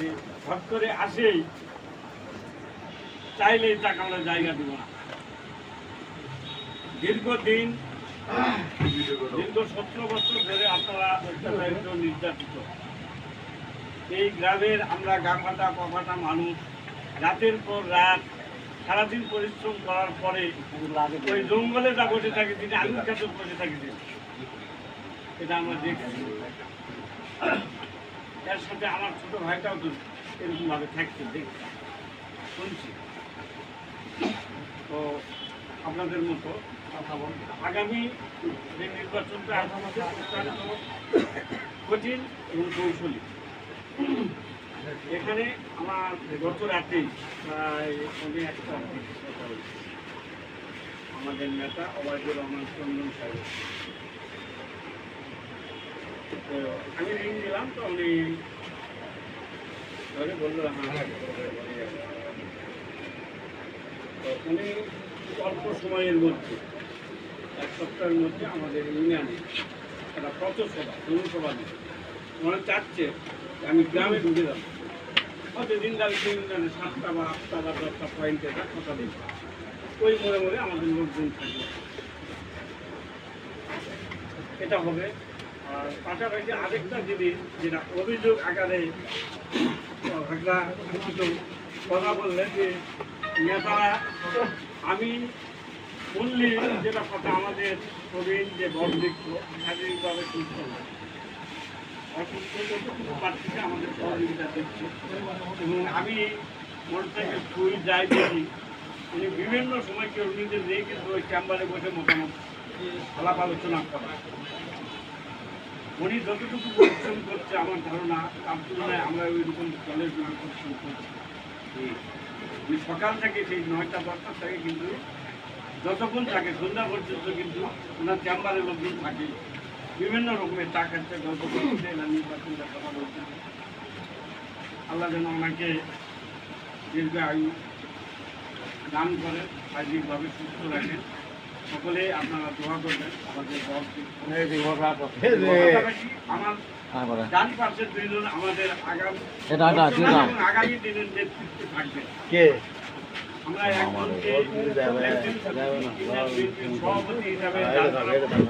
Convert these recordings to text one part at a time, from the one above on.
যে করে আসেই চাইলেই তাকে আমরা জায়গা দেবো না। দীর্ঘদিন, দীর্ঘ সতেরো বছর ধরে আপনারা অত্যাচারিত নির্যাতিত। এই গ্রামের আমরা গাফাটা, কফাটা মানুষ, রাতের পর রাত, সারাদিন পরিশ্রম করার পরে ওই জঙ্গলে যা বসে থাকি তিনি আলুর কাছে বসে থাকি। এটা আমরা দেখছি। এর সাথে আমার ছোট ভাইটাও তো এরকম ভাবে থাকছে দেখছি শুনছি। তো আপনাদের মতো কথা বল আগামী যে নির্বাচনটা অত্যন্ত কঠিন এবং কৌশলী। এখানে আমার গত রাতেই প্রায় একটা আমাদের নেতা অবায়দুর রহমান চন্দন সাহেব। তো আমি রিং দিলাম তো উনি ধরে বলল হ্যাঁ তো উনি অল্প সময়ের মধ্যে এক সপ্তাহের মধ্যে আমাদের ইউনিয়নে একটা পথসভা জনসভা দিবে ওরা চাচ্ছে আমি গ্রামে ঢুকে যাব হয়তো দিন দাবি ইউনিয়নে সাতটা বা আটটা বা দশটা পয়েন্টে কথা দিই ওই মোড়ে মোড়ে আমাদের লোকজন থাকবে এটা হবে পাশাপাশি আরেকটা জিনিস যেটা অভিযোগ আকারে একটা কিছু কথা বললেন যে নেতারা আমি বললি যেটা কথা আমাদের প্রবীণ যে বরবৃক্ষ শারীরিকভাবে সুস্থ নয় অসুস্থ আমাদের সহযোগিতা দিচ্ছে এবং আমি মন থেকে যাই দেখি। বিভিন্ন সময় নিজের নেই কিন্তু ওই চেম্বারে বসে মোটামুটি আলাপ আলোচনা করা। উনি যতটুকু পরিশ্রম করছে, আমার ধারণা, তার তুলনায় আমরা ওই রকম দলের জন্য পরিশ্রম করছি। উনি সকাল থেকে সেই নয়টা দশটা থেকে কিন্তু যতক্ষণ থাকে, সন্ধ্যা পর্যন্ত কিন্তু ওনার চেম্বারের লোকজন থাকে। বিভিন্ন রকমের চা খাচ্ছে, গল্প করছে নির্বাচনটা কথা আল্লাহ যেন ওনাকে দীর্ঘ আয়ু দান করেন শারীরিকভাবে সুস্থ রাখেন সকলে আপনারা দোয়া করবেন আমাদের আমার ডান পাশের দুইজন আমাদের আগামী আগামী দিনের নেতৃত্বে থাকবে কে? আমরা একজনকে একজন বিএনপির সভাপতি হিসাবে এবং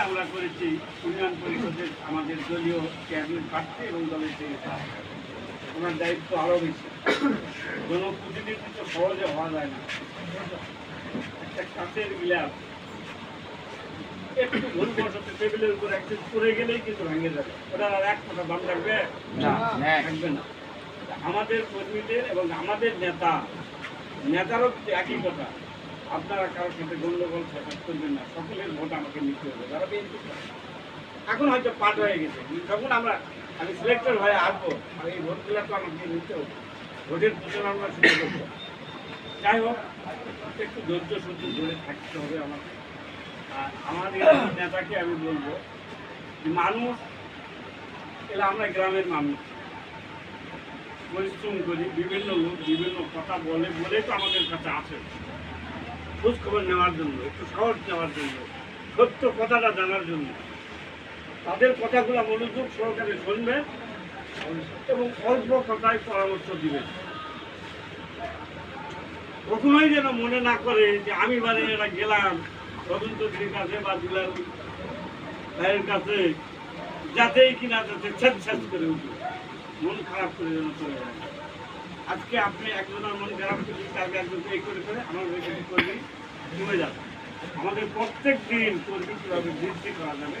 আমরা করেছি ইউনিয়ন পরিষদের আমাদের দলীয় চেয়ারম্যান প্রার্থী এবং দলের ওনার দায়িত্ব আরও বেশি। জনপ্রতিনিধি তো সহজে হওয়া যায় না। একটা কাঁচের গ্লাস। একটু ভুল বসতে টেবিলের উপর একটু পড়ে গেলেই কিন্তু ভেঙে যাবে। ওটা আর এক ফোঁটা দাম রাখবে থাকবে না। আমাদের কর্মীদের এবং আমাদের নেতা নেতারও একই কথা। আপনারা কারোর সাথে গন্ডগোল ফেসাদ করবেন না। সকলের ভোট আমাকে নিতে হবে। যারা বিএনপি এখন হয়তো পাঠ হয়ে গেছে। যখন আমরা আমি সিলেক্টর হয়ে আসব আর এই ভোটগুলো তো আমাকে নিতে হবে। ভোটের প্রচারণা শুরু করব যাই হোক, একটু ধৈর্য সহ্য ধরে থাকতে হবে আমাকে। আর আমার নেতাকে আমি বলব যে মানুষ এলা আমরা গ্রামের মানুষ। পরিশ্রম করি, বিভিন্ন লোক বিভিন্ন কথা বলে বলে তো আমাদের কাছে আসে। খোঁজ খবর নেওয়ার জন্য, একটু সাহস নেওয়ার জন্য, সত্য কথাটা জানার জন্য। তাদের কথাগুলো মনোযোগ সহকারে শুনবেন এবং অল্প কথায় পরামর্শ দিবেন। কখনোই যেন মনে না করে যে আমি মানে এরা গেলাম তদন্তগিরির কাছে বা জুলার ভাইয়ের কাছে যাতেই কিনা যাতে ছেদ ছেদ করে উঠবে মন খারাপ করে যেন চলে যায়। আজকে আপনি একজনের মন খারাপ করে আগে একজন এই করে করে আমার কর্মী কমে যাবে। আমাদের প্রত্যেক দিন কর্মী কীভাবে বৃদ্ধি করা যাবে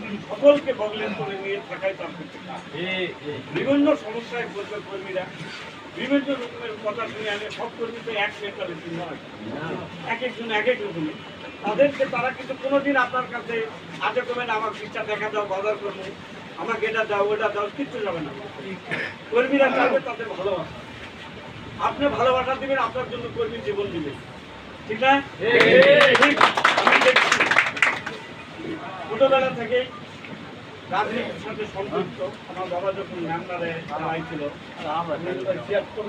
বর্ধিক সকলকে বগলেন করে নিয়ে থাকাই তার বিভিন্ন সমস্যায় পড়বে কর্মীরা। বিভিন্ন রকমের কথা শুনে আনে সব কর্মী তো এক মেন্টালিটি নয়। এক একজন এক এক রকমের। তাদেরকে তারা কিন্তু কোনোদিন আপনার কাছে আজে করবে না আমার পিঠটা দেখা দাও বাজার করব আমাকে এটা দাও ওটা দাও কিচ্ছু যাবে না। কর্মীরা চাইবে তাদের ভালোবাসা। আপনি ভালোবাসা দিবেন আপনার জন্য কর্মী জীবন দিবেন ঠিক না? ঠিক। আমি দেখছি। ছোটবেলা থেকে রাজনীতির সাথে সম্পৃক্ত। আমার বাবা যখন ম্যামনারে দাঁড়াইছিল ছিয়াত্তর